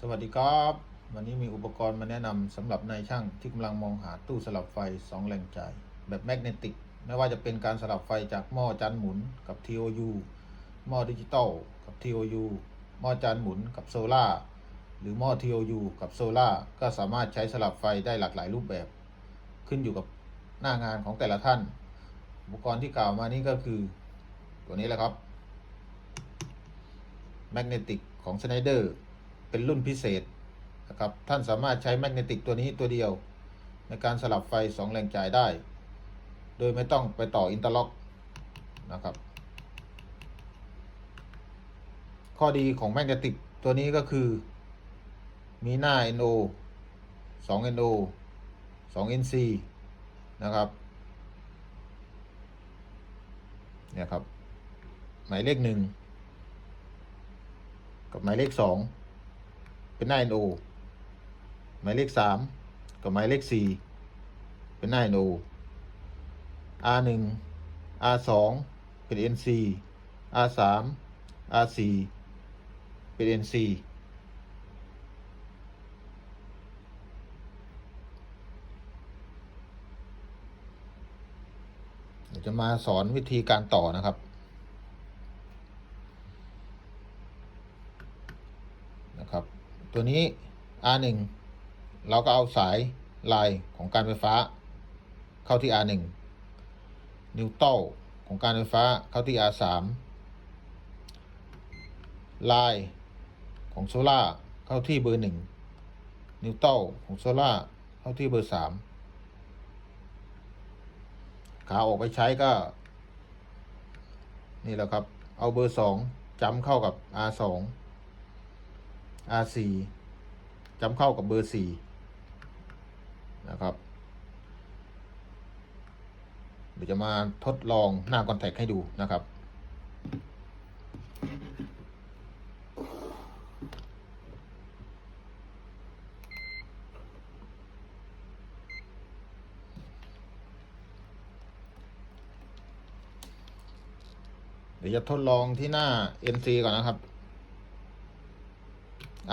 สวัสดีครับ วันนี้มีอุปกรณ์มาแนะนำสำหรับนายช่างที่กำลังมองหาตู้สลับไฟ 2 แรงจ่าย แบบแมกเนติก ไม่ว่าจะเป็นการสลับไฟจากหม้อจานหมุนกับ TOU หม้อดิจิตอลกับ TOU หม้อจานหมุนกับโซล่าหรือหม้อ TOU กับโซล่าก็สามารถใช้สลับไฟได้หลากหลายรูปแบบ ขึ้นอยู่กับหน้างานของแต่ละท่าน อุปกรณ์ที่กล่าวมานี้ก็คือตัวนี้แหละครับแมกเนติกของ s ไน เป็นรุ่นพิเศษนะครับท่านสามารถใช้แมกเนติกตัวนี้ตัวเดียว ในการสลับไฟ 2 แรงจ่ายได้ โดยไม่ต้องไปต่ออินเตอร์ล็อกนะครับ ข้อดีของแมกเนติกตัวนี้ก็คือ มีหน้า NO 2 NO 2 NC นะครับเนี่ยครับหมายเลขหนึ่งกับหมายเลขสอง เป็นหน้า NO หมายเลขสามกับหมายเลขสี่เป็นหน้า NO R หนึ่ง R สองเป็น NC R สาม R สี่เป็น NC จะมาสอนวิธีการต่อนะครับ ตัวนี้ R1 เราก็เอาสายลายของการไฟฟ้า เข้าที่ R1 นิวตัลของการไฟฟ้าเข้าที่ R3 ลายของโซล่าเข้าที่เบอร์หนึ่งนิวตัลของโซล่าเข้าที่เบอร์สามขาออกไปใช้ก็ นี่แหละครับ เอาเบอร์สองจำเข้ากับ R2 R4 จำเข้ากับเบอร์ 4 นะครับ เดี๋ยวจะมาทดลองหน้าคอนแทคให้ดูนะครับ เดี๋ยวจะทดลองที่หน้า NC ก่อนนะครับ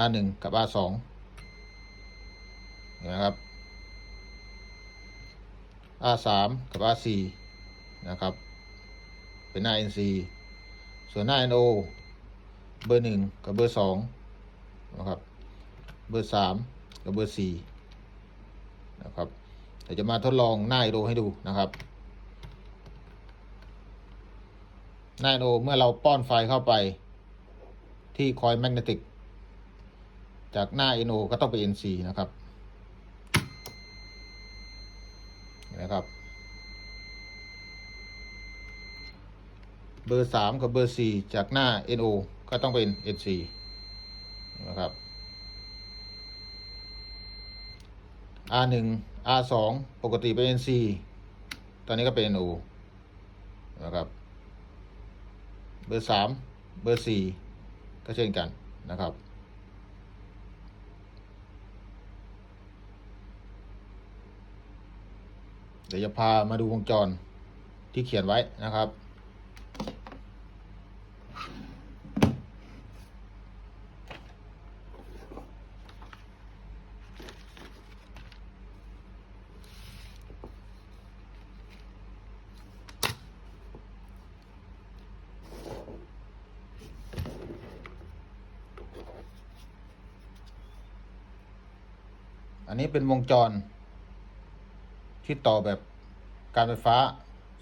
R หนึ่งกับ R สองนะครับ R สามกับ R สี่นะครับ เป็นหน้า NC ส่วนหน้า NO เบอร์หนึ่งกับเบอร์สองนะครับ เบอร์สามกับเบอร์สี่นะครับ เดี๋ยวจะมาทดลองหน้า NO ให้ดูนะครับ หน้า NO เมื่อเราป้อนไฟเข้าไปที่คอยแมกเนติก จากหน้า NO ก็ต้องไป NC นะครับเห็นะครับเบอร์สามกับเบอร์สี่จากหน้า NO ก็ต้องเป็น NC นะครับ R หนึ่ง R สองปกติเป็น NC ตอนนี้ก็เป็น NO นะครับ เบอร์สามเบอร์สี่ก็เช่นกันนะครับ ดี๋ยวจะพามาดูวงจรที่เขียนไว้นะครับ อันนี้เป็นวงจร ที่ต่อแบบการไฟฟ้า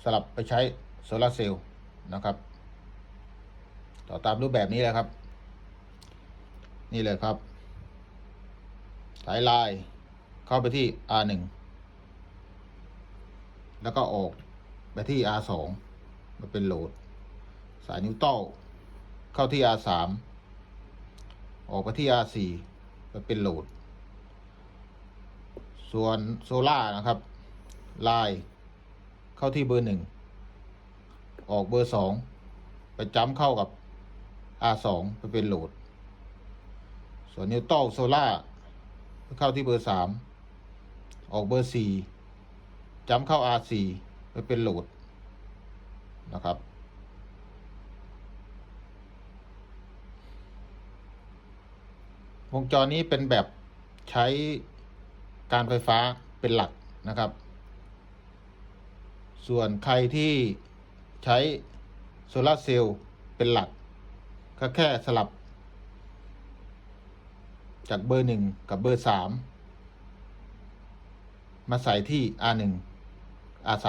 สลับไปใช้โซลาเซลล์นะครับ ต่อตามรูปแบบนี้แหละครับ นี่เลยครับ สายลายเข้าไปที่ R1 แล้วก็ออกไปที่ R2 มาเป็นโหลด สายนิวตัลเข้าที่ R3 ออกไปที่ R4 มาเป็นโหลด ส่วนโซล่านะครับ ลายเข้าที่เบอร์หนึ่งออกเบอร์สองไปจ้ำเข้ากับ R สองไปเป็นโหลด ส่วนนิวตัลโซล่าเข้าที่เบอร์สามออกเบอร์สี่จ้ำเข้า R สี่ไปเป็นโหลดนะครับ วงจรนี้เป็นแบบใช้การไฟฟ้าเป็นหลักนะครับ ส่วนใครที่ใช้โซลาร์เซลล์เป็นหลัก ก็แค่สลับ จากเบอร์หนึ่งกับเบอร์สามมาใส่ที่ R1 R3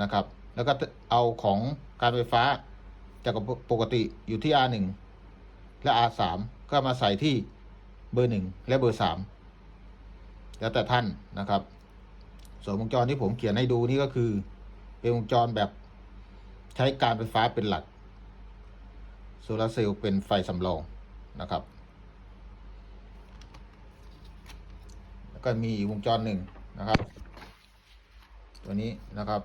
นะครับ แล้วก็เอาของการไฟฟ้าจากปกติอยู่ที่ R1 และ R3 ก็มาใส่ที่เบอร์หนึ่งและเบอร์สามแล้วแต่ท่านนะครับส่วนวงจรที่ผมเขียนให้ดูนี่ก็คือ เป็นวงจรแบบใช้การไฟฟ้าเป็นหลักโซลาร์เซลล์เป็นไฟสำรองนะครับ แล้วก็มีวงจรหนึ่งนะครับ ตัวนี้นะครับ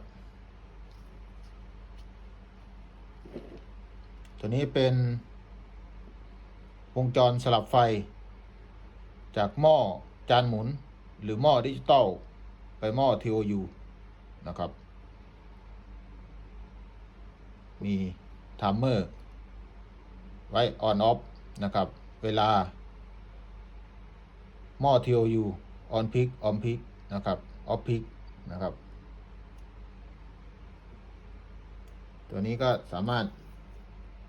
ตัวนี้เป็นวงจรสลับไฟ จากหม้อจานหมุนหรือหม้อดิจิตอลไปหม้อ TOU นะครับ มีไทม์เมอร์ไว้ on off นะครับ เวลา หม้อ TOU on peak on peak นะครับ off peak นะครับ ตัวนี้ก็สามารถ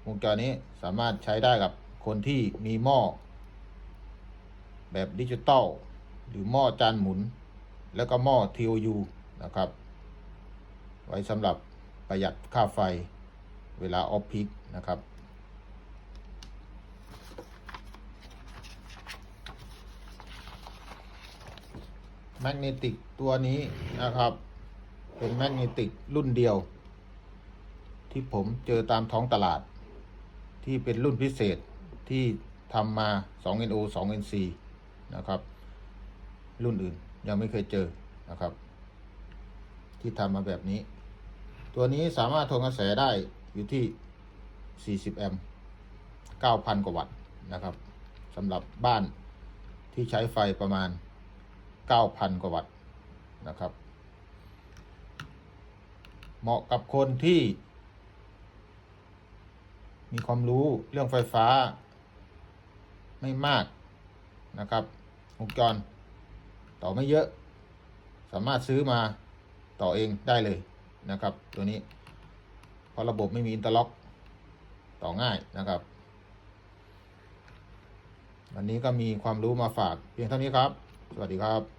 วงจรนี้สามารถใช้ได้กับคนที่มีหม้อ แบบดิจิตอลหรือหม้อจานหมุน แล้วก็หม้อ TOU นะครับ ไว้สำหรับประหยัดค่าไฟ เวลาออฟพิกนะครับแมกเนติกตัวนี้นะครับ เป็นแมกเนติกรุ่นเดียว ที่ผมเจอตามท้องตลาด ที่เป็นรุ่นพิเศษที่ทำมา 2NO 2NC นะครับ รุ่นอื่นยังไม่เคยเจอนะครับ ที่ทำมาแบบนี้ ตัวนี้สามารถทนกระแสได้ อยู่ที่ 40 แอมป์ 9,000 กว่าวัตต์นะครับสำหรับบ้านที่ใช้ไฟประมาณ 9,000 กว่าวัตต์นะครับ เหมาะกับคนที่ มีความรู้เรื่องไฟฟ้าไม่มากนะครับวงจรต่อไม่เยอะ สามารถซื้อมาต่อเองได้เลยนะครับ ตัวนี้ เพราะระบบไม่มีอินเตอร์ล็อก ต่อง่ายนะครับ วันนี้ก็มีความรู้มาฝากเพียงเท่านี้ครับ สวัสดีครับ